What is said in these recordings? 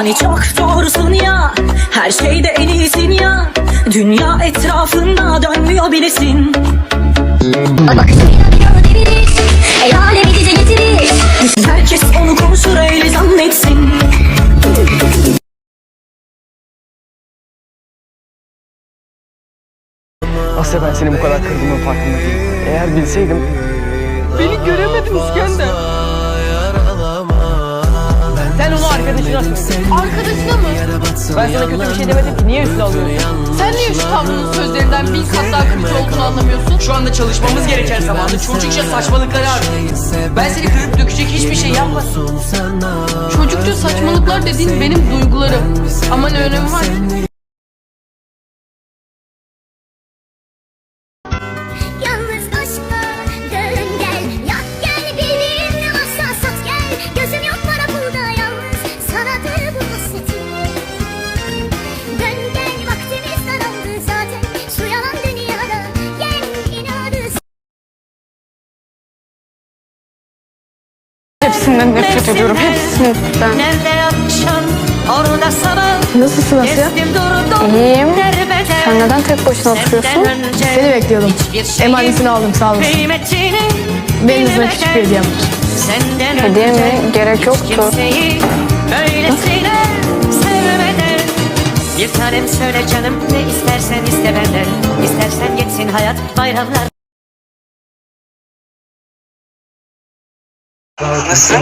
Hani çok doğrusun ya Her şeyde en iyisin ya. Dünya etrafında dönmüyor bilesin. Bakışıyla bir yolu devirir El alemi dize getirir Herkes onu konuşur öyle zannetsin. Asya ben seni bu kadar kırdığımın farkında değilim. Eğer bilseydim... Beni göremedin İskender. Arkadaşına mı? Ben sana kötü bir şey demedim ki. Niye üstüne alıyorsun? Sen niye şu tavrının sözlerinden bin kat daha kötü olduğunu anlamıyorsun? Şu anda çalışmamız gereken zamanı çocukça saçmalıkları arıyorum. Ben seni kırıp dökecek hiçbir şey yapmadım. Çocukça saçmalıklar dediğin benim duygularım. Ama ne önemi var? Hepsinden nefret ediyorum. Hepsinden. Nerede yapmışım orada sana Nasılsın Asya? İyiyim. Sen neden tek başına oturuyorsun? Seni bekliyordum. Emanesini aldım sağ olasın. Benim sana küçük bir hediyem var. Hediye mi? Gerek yoktu. Bir tanem söyle canım ne istersen iste benden İstersen geçsin hayat bayramlar Nasılsın?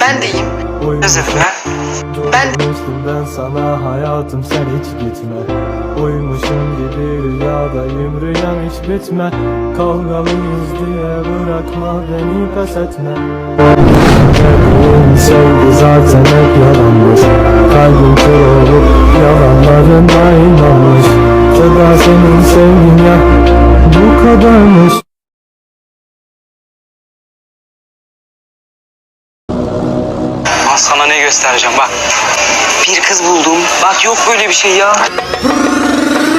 Ben de iyiyim. Nasılsın ha? Ben ben sana hayatım sen hiç gitme Uymuşum gibi rüyadayım rüyam hiç bitme Kavgalıyız diye bırakma beni pes etme sevgi zaten hep yalanmış Kalbim kör olup yalanlarına inanmış Feda senin sevgin ya bu kadarmış sana ne göstereceğim bak. Bir kız buldum. Bak yok böyle bir şey ya.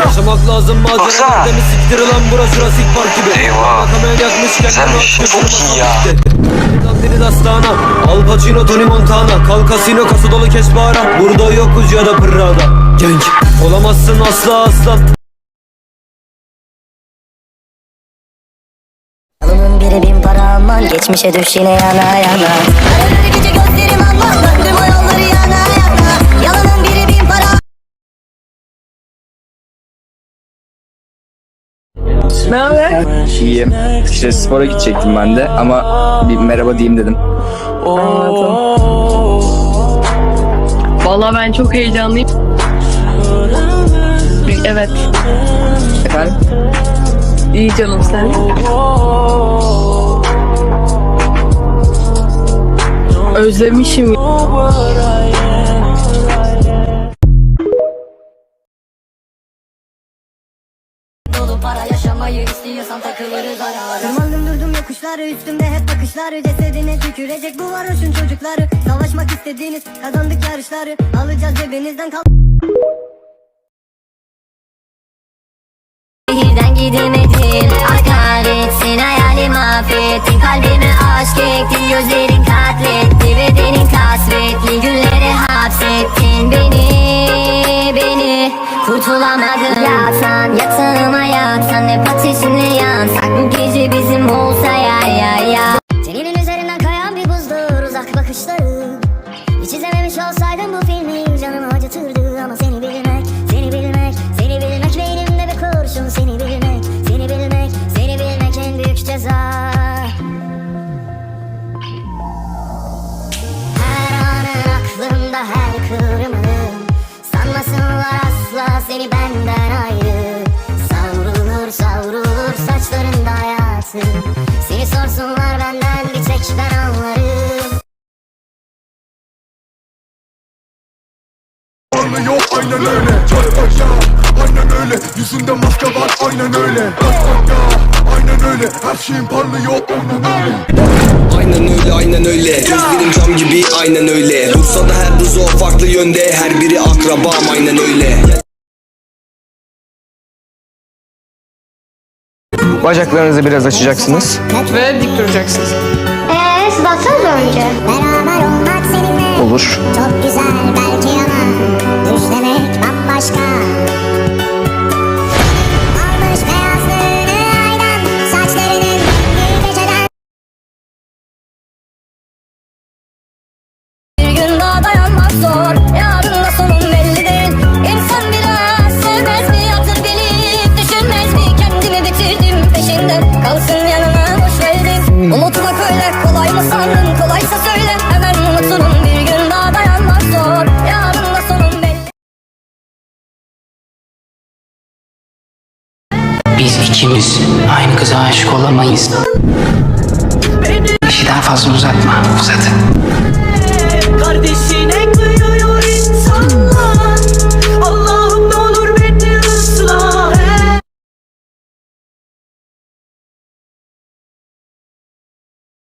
Yaşamak lazım Baksana. malzeme siktir lan burası Jurassic Park gibi Eyvah. Güzelmiş, çok iyi ya. Deniz Astana Al Pacino Tony Montana Kal kasino kası dolu kes bağıra Burada yokuz ya da pırrada Genç Olamazsın asla aslan Alının biri bin para alman Geçmişe düş yine yana yana gözlerim anlam Döndüm o yolları yana yana Yalanın biri bin para İyiyim. İşte spora gidecektim ben de ama bir merhaba diyeyim dedim. Vallahi ben çok heyecanlıyım. Evet. Efendim? İyi canım sen. Özlemişim. Para yaşamayı istiyorsan takılırız ara Tırmandım durdum yokuşları üstümde hep bakışları. Cesedine tükürecek bu varoşun çocukları. Savaşmak istediğiniz kazandık yarışları. Alacağız cebinizden kal Şehirden gidemedin Ay kahretsin hayali mahvettin Kalbime aşk ektin Gözlerin hayatım. Seni sorsunlar benden bir tek ben anlarım. Yok aynen öyle. Çat bak ya. Aynen öyle. Yüzünde maske var aynen öyle. Bak ya. Aynen öyle. Her şeyin parlıyor aynen öyle. Aynen öyle aynen öyle. Gözlerim cam gibi aynen öyle. Dursa da her buzo farklı yönde. Her biri akrabam aynen öyle Bacaklarınızı biraz açacaksınız. ve dik duracaksınız. Eee siz baksanıza önce. Beraber olmak seninle Olur. çok güzel belki ama başka Almış beyazlığını aydan Saçlarının bir geceden Bir gün daha dayanmak zor Biz ikimiz aynı kıza aşık olamayız. İşi daha fazla uzatma. Kardeşin